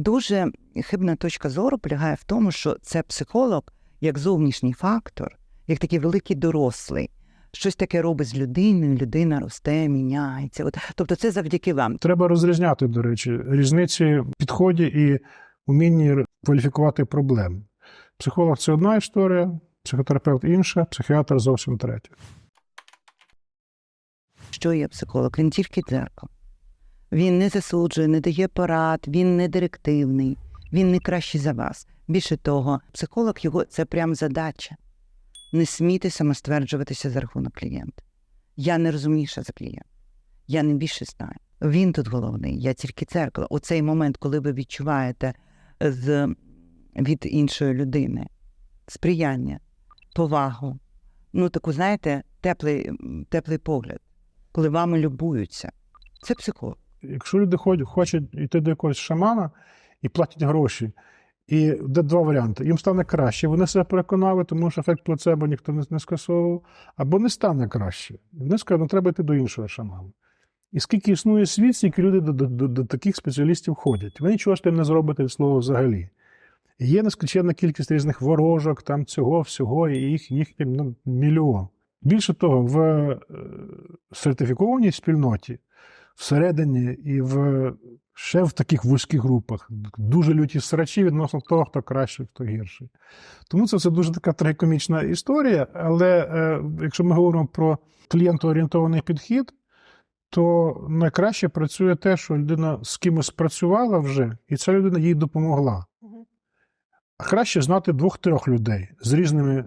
Дуже хибна точка зору полягає в тому, що це психолог як зовнішній фактор, як такий великий дорослий. Щось таке робить з людиною, людина росте, міняється. От, тобто це завдяки вам. Треба розрізняти, до речі, різниці в підході і умінні кваліфікувати проблеми. Психолог це одна історія, психотерапевт інша, психіатр зовсім третя. Що є психолог? Він тільки дзеркало. Він не засуджує, не дає порад, він не директивний, він не кращий за вас. Більше того, психолог його це прям задача. Не смійте самостверджуватися за рахунок клієнта. Я не розумніша за клієнта. Я не більше знаю. Він тут головний, я тільки дзеркало. У цей момент, коли ви відчуваєте з, від іншої людини сприяння, повагу, ну таку, знаєте, теплий, теплий погляд, коли вами любуються. Це психолог. Якщо люди хочуть йти до якогось шамана і платять гроші, і де два варіанти. Їм стане краще, вони себе переконали, тому що ефект плацебо ніхто не, не скасовував, або не стане краще. Вони скажуть, ну треба йти до іншого шамана. І скільки існує світ, стільки люди до, до, до, до таких спеціалістів ходять. Ви нічого з тим не зробите від слова взагалі. Є нескінченна кількість різних ворожок, там цього, всього, і їх, їх ну, мільйон. Більше того, в е, сертифікованій спільноті всередині і в ще в таких вузьких групах дуже люті срачі відносно того, хто кращий, хто гірший. Тому це все дуже така трагікомічна історія. Але е, якщо ми говоримо про клієнтоорієнтований підхід, то найкраще працює те, що людина з кимось працювала вже, і ця людина їй допомогла. А краще знати двох-трьох людей з різними е,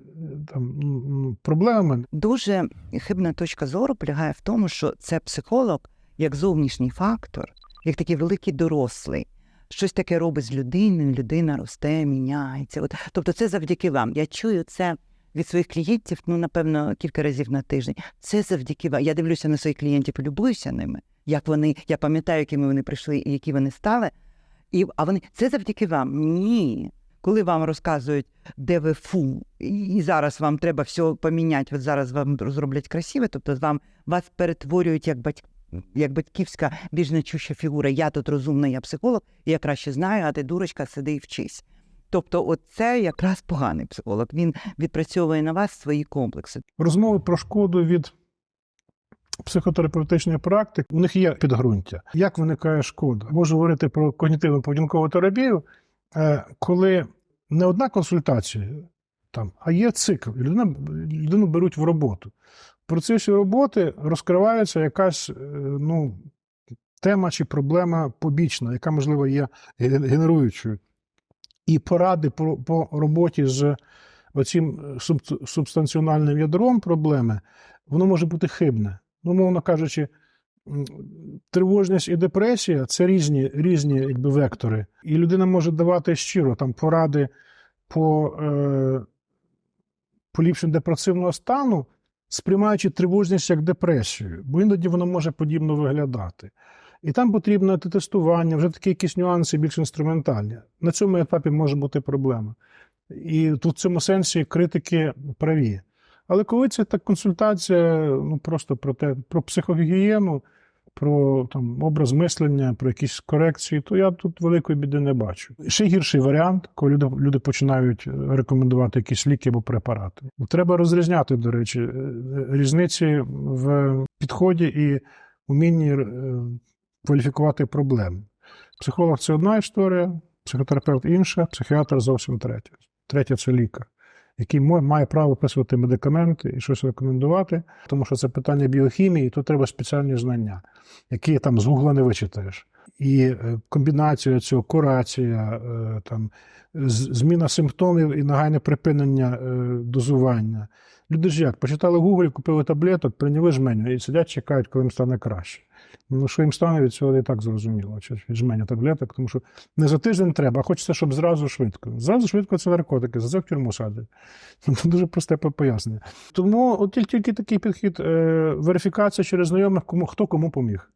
там, проблемами. Дуже хибна точка зору полягає в тому, що це психолог як зовнішній фактор, як такий великий дорослий. Щось таке робить з людиною, людина росте, міняється. От, тобто це завдяки вам. Я чую це від своїх клієнтів, ну, напевно, кілька разів на тиждень. Це завдяки вам. Я дивлюся на своїх клієнтів, любуюся ними, як вони, я пам'ятаю, якими вони прийшли і які вони стали. І, а вони це завдяки вам. Ні. Коли вам розказують, де ви фу, і зараз вам треба все поміняти, от зараз вам зроблять красиве, тобто вам вас перетворюють як батьк, як батьківська більш значуща фігура. Я тут розумна, я психолог, я краще знаю, а ти дурочка, сиди і вчись. Тобто, от це якраз поганий психолог. Він відпрацьовує на вас свої комплекси. Розмови про шкоду від психотерапевтичної практики, у них є підґрунтя. Як виникає шкода? Можу говорити про когнітивну поведінкову терапію, е, коли не одна консультація, там, а є цикл. і людину беруть в роботу. Процесі роботи розкривається якась е, ну, тема чи проблема побічна, яка, можливо, є генеруючою. І поради по, по роботі з оцим е, суб- субстанціональним ядром проблеми, воно може бути хибне. Ну, мовно кажучи, тривожність і депресія це різні, різні якби, вектори. І людина може давати щиро там поради по е, поліпшенню депресивного стану, сприймаючи тривожність як депресію, бо іноді воно може подібно виглядати. І там потрібно тестування, вже такі якісь нюанси більш інструментальні. На цьому етапі може бути проблема. І тут в цьому сенсі критики праві. Але коли це так консультація, ну просто про те, про психогігієну, про там образ мислення, про якісь корекції, то я тут великої біди не бачу. Ще гірший варіант, коли люди, люди починають рекомендувати якісь ліки або препарати. Треба розрізняти, до речі, е, різниці в підході і умінні е, кваліфікувати проблеми. Психолог це одна історія, психотерапевт інша, психіатр зовсім третя. Третя це лікар, який має право виписувати медикаменти і щось рекомендувати, тому що це питання біохімії, то треба спеціальні знання, які там з гугла не вичитаєш. І е, комбінація цього, курація, е, там, зміна симптомів і нагайне припинення е, дозування. Люди ж як, почитали Google, купили таблеток, прийняли жменю і сидять, чекають, коли їм стане краще. Ну, що їм стане від цього і так зрозуміло, чи жменя таблеток, тому що не за тиждень треба, а хочеться, щоб зразу швидко. Зразу швидко це наркотики, за це в тюрму садять. Ну, Це дуже просте пояснення. Тому от тільки такий підхід, е, верифікація через знайомих, кому, хто кому поміг.